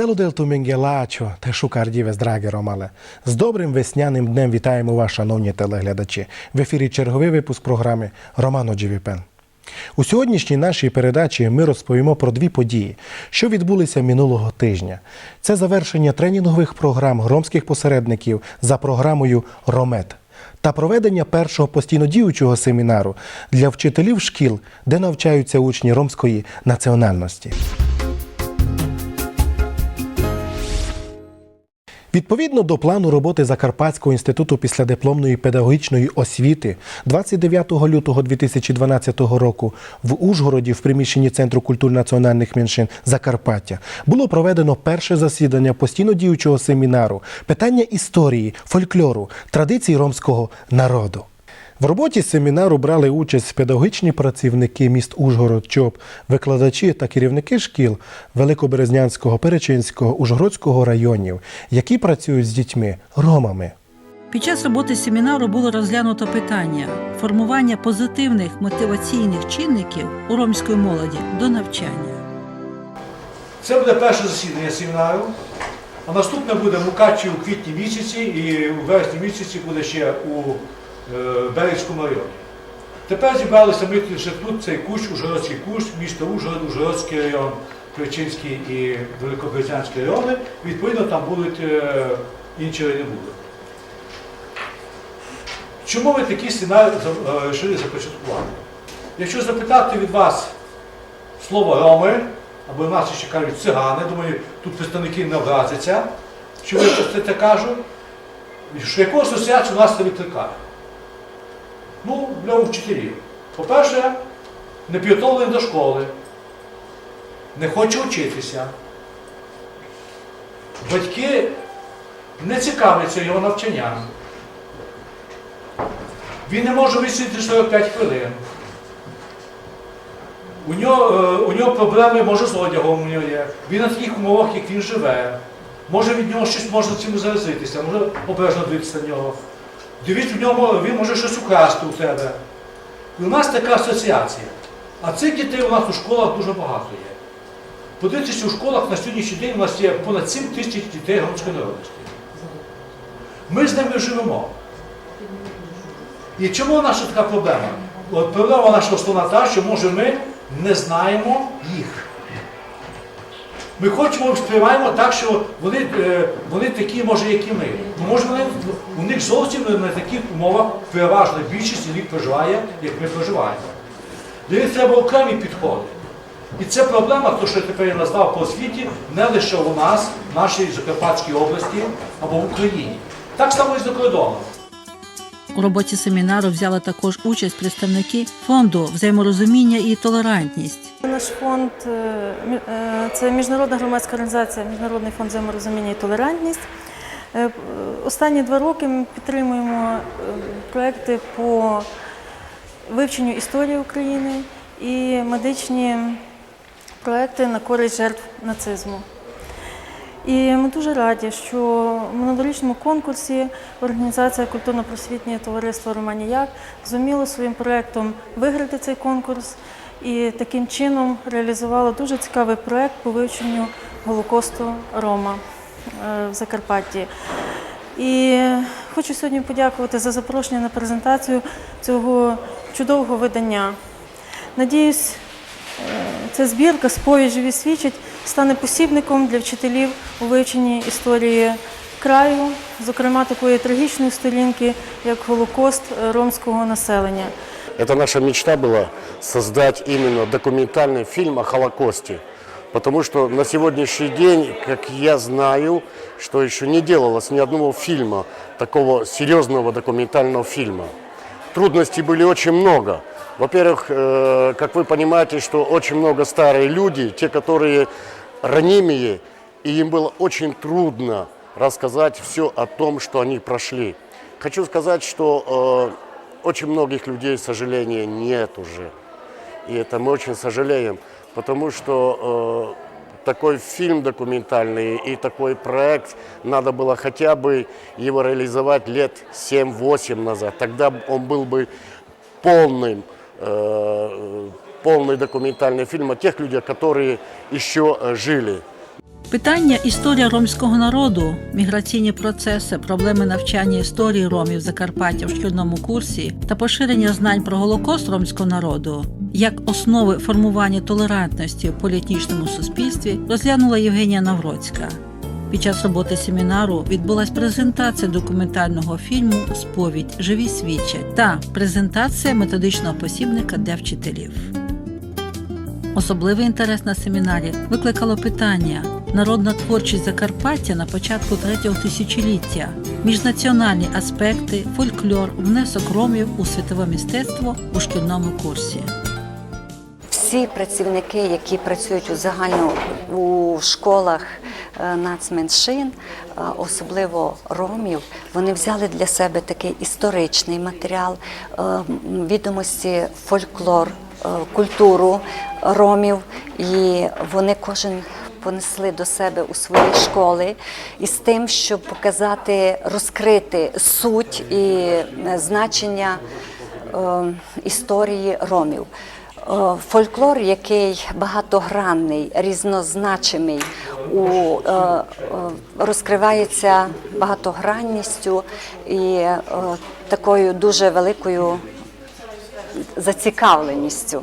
Дело del tu Менгелачо, те шукардіве здраге Ромале. З добрим весняним днем вітаємо вас, шановні телеглядачі. В ефірі черговий випуск програми Романо Дживіпен. У сьогоднішній нашій передачі ми розповімо про дві події, що відбулися минулого тижня. Це завершення тренінгових програм громських посередників за програмою Ромет та проведення першого постійно діючого семінару для вчителів шкіл, де навчаються учні ромської національності. Відповідно до плану роботи Закарпатського інституту післядипломної педагогічної освіти 29 лютого 2012 року в Ужгороді в приміщенні Центру культур-національних меншин Закарпаття було проведено перше засідання постійно діючого семінару питання історії, фольклору, традицій ромського народу. В роботі семінару брали участь педагогічні працівники міст Ужгород, ЧОП, викладачі та керівники шкіл Великоберезнянського, Перечинського, Ужгородського районів, які працюють з дітьми ромами. Під час роботи семінару було розглянуто питання формування позитивних мотиваційних чинників у ромської молоді до навчання. Це буде перше засідання семінару, а наступне буде в Мукачі у квітні місяці і у вересні місяці буде ще у е, Березькому районі. Тепер зібралися ми лише тут, цей кущ, Ужгородський кущ, місто Ужгород, Ужгородський район, Причинський і Великобрезянський райони. Відповідно, там будуть е, інші райони будуть. Чому ви такий за- е, вирішили започаткувати? Якщо запитати від вас слово роми, або нас ще кажуть цигани, думаю, тут представники не образяться, що ви це, це кажу, що яку асоціацію нас це викликає? Ну, для вчителів. По-перше, не підготовлений до школи, не хоче вчитися. Батьки не цікавляться його навчанням. Він не може висидіти 45 хвилин. У нього, е, у нього проблеми може з одягом у нього є. Він на таких умовах, як він живе. Може від нього щось можна цим заразитися, може обережно дивитися на нього. Дивіться, в ньому він може щось украсти у тебе. І у нас така асоціація. А цих дітей у нас у школах дуже багато є. Подивіться, у школах на сьогоднішній день у нас є понад 7 тисяч дітей громадської народності. Ми з ними живемо. І чому наша така проблема? От проблема наша основна та, що може ми не знаємо їх. Ми хочемо сприймаємо так, що вони, е, вони такі, може, як і ми. Може, вони, у них зовсім не на таких умовах переважна більшість їх проживає, як ми проживаємо. Для треба окремі підходи. І це проблема, то, що я тепер я назвав по освіті, не лише у нас, в нашій Закарпатській області або в Україні. Так само і за кордоном. У роботі семінару взяли також участь представники фонду взаєморозуміння і толерантність. Наш фонд е, е, це міжнародна громадська організація, Міжнародний фонд взаєморозуміння і толерантність. Е, Останні два роки ми підтримуємо проекти по вивченню історії України і медичні проекти на користь жертв нацизму. І ми дуже раді, що в минулорічному конкурсі організація культурно-просвітнє товариство Романіяк зуміло своїм проєктом виграти цей конкурс і таким чином реалізувала дуже цікавий проєкт по вивченню Голокосту Рома е, в Закарпатті. І хочу сьогодні подякувати за запрошення на презентацію цього чудового видання. Надіюсь, Ця збірка «Сповідь живі свідчить стане посібником для вчителів у вивченні історії краю, зокрема такої трагічної сторінки, як Голокост е, ромського населення. Это наша мечта была создать именно документальный фильм о Холокосте. Потому что на сегодняшний день, как я знаю, что еще не делалось ни одного фильма, такого серьезного документального фильма. Трудностей были очень много. Во-первых, э, как вы понимаете, что очень много старые люди, те, которые ранимые, и им было очень трудно рассказать все о том, что они прошли. Хочу сказать, что э, очень многих людей, к сожалению, нет уже. И это мы очень сожалеем, потому что э, такой фильм документальный и такой проект надо было хотя бы его реализовать лет 7-8 назад. Тогда он был бы полным, полный документальный фильм о тех людях, которые еще э, жили. Питання історія ромського народу, міграційні процеси, проблеми навчання історії ромів Закарпаття в шкільному курсі та поширення знань про Голокост ромського народу як основи формування толерантності в політичному суспільстві розглянула Євгенія Навроцька. Під час роботи семінару відбулася презентація документального фільму Сповідь Живі свідчать та презентація методичного посібника для вчителів. Особливий інтерес на семінарі викликало питання народна творчість Закарпаття на початку третього тисячоліття, міжнаціональні аспекти, фольклор, внесок ромів у світове мистецтво у шкільному курсі. Всі працівники, які працюють у загально у школах е, нацменшин, е, особливо ромів, вони взяли для себе такий історичний матеріал, е, відомості, фольклор, культуру ромів, і вони кожен понесли до себе у свої школи із тим, щоб показати, розкрити суть і значення історії ромів. Фольклор, який багатогранний, різнозначимий, у, е, е, розкривається багатогранністю і е, такою дуже великою зацікавленістю.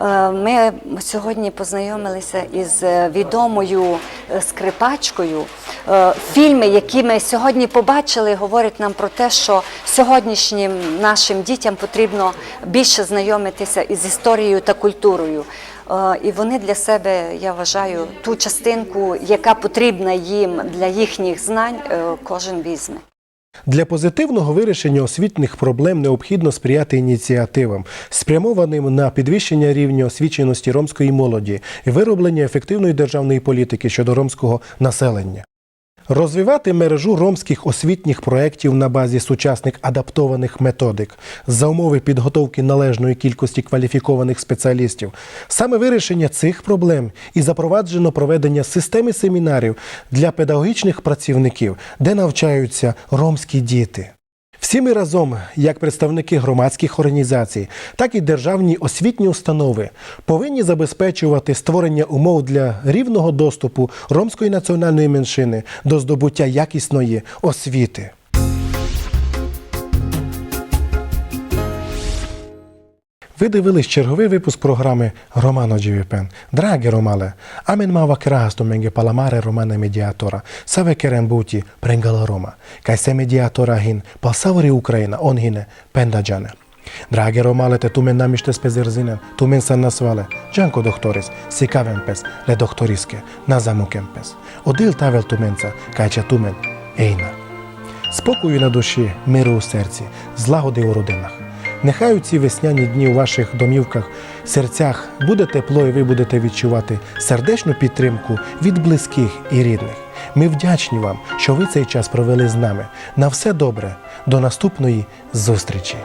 Е, Ми сьогодні познайомилися із відомою е, скрипачкою. Е, Фільми, які ми сьогодні побачили, говорять нам про те, що сьогоднішнім нашим дітям потрібно більше знайомитися із історією та культурою. Е, І вони для себе, я вважаю, ту частинку, яка потрібна їм для їхніх знань, е, кожен візьме. Для позитивного вирішення освітніх проблем необхідно сприяти ініціативам, спрямованим на підвищення рівня освіченості ромської молоді і вироблення ефективної державної політики щодо ромського населення. Розвивати мережу ромських освітніх проєктів на базі сучасних адаптованих методик за умови підготовки належної кількості кваліфікованих спеціалістів. Саме вирішення цих проблем і запроваджено проведення системи семінарів для педагогічних працівників, де навчаються ромські діти. Всі ми разом, як представники громадських організацій, так і державні освітні установи, повинні забезпечувати створення умов для рівного доступу ромської національної меншини до здобуття якісної освіти. Ви дивились черговий випуск програми Романо Дживіпен. Драгі Ромале, амен мава красто менге паламаре романа медіатора, саве керен буті пренгала Рома, кай медіатора гін палсавори Україна, он пендаджане. Драгі Ромале, те тумен наміште спезерзинен, тумен сан насвале, джанко докторис, сікавен пес, ле докториске, назамукен пес. Одил тавел туменца, кайча тумен, ейна. Спокою на душі, миру у серці, злагоди у родинах. Нехай у ці весняні дні у ваших домівках, серцях буде тепло, і ви будете відчувати сердечну підтримку від близьких і рідних. Ми вдячні вам, що ви цей час провели з нами. На все добре. До наступної зустрічі!